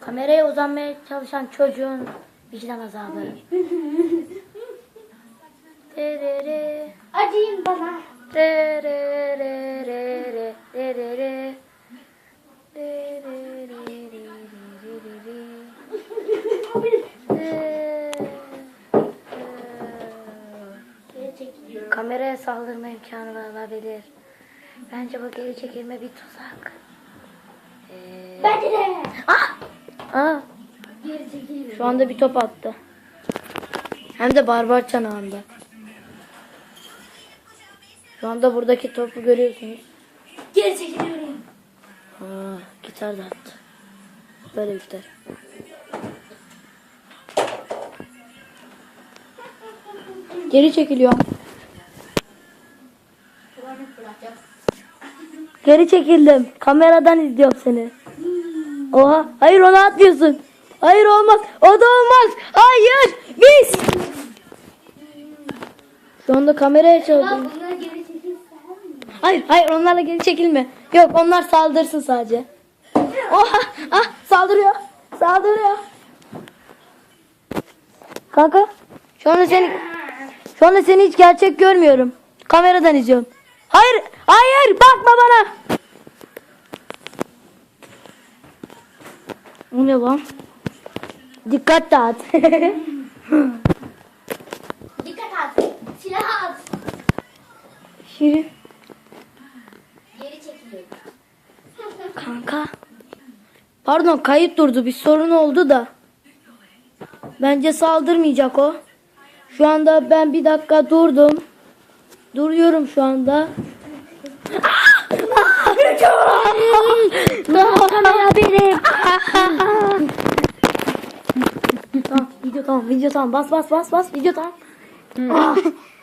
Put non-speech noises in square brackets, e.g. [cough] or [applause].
Kameraya uzanmaya çalışan çocuğun vicdan azabı. Terere, Acıyın bana. terere, re, re, re, re. Terere, re, re, re, re, re. Geri çekiliyorum. Kameraya saldırma imkanı olabilir. Bence bu geri çekilme bir tuzak. Bence de. Ah! Aa, çekiliyorum. şu anda bir top attı. Hem de barbar çanağında. Şu anda buradaki topu görüyorsunuz. Geri çekiliyorum. Aa, gitar da attı. Böyle gitar. Geri çekiliyorum. Geri çekildim. Kameradan izliyorum seni. Oha. Hayır onu atmıyorsun. Hayır olmaz. O da olmaz. Hayır. Biz. Şu anda kameraya çekilsen. Hayır hayır onlarla geri çekilme. Yok onlar saldırsın sadece. Oha. Ah saldırıyor. Saldırıyor. Kanka. Şu anda seni şu anda seni hiç gerçek görmüyorum. Kameradan izliyorum. Hayır, hayır, bakma bana. Bu ne lan? Dikkat dağıt. [laughs] Dikkat at. Silah at. Şirin. Geri çekiliyorum. Kanka. Pardon kayıt durdu. Bir sorun oldu da. Bence saldırmayacak o. Şu anda ben bir dakika durdum. Duruyorum şu anda. Kamera [laughs] benim. tamam video tamam video tamam. Bas bas bas bas. Video tamam. [laughs]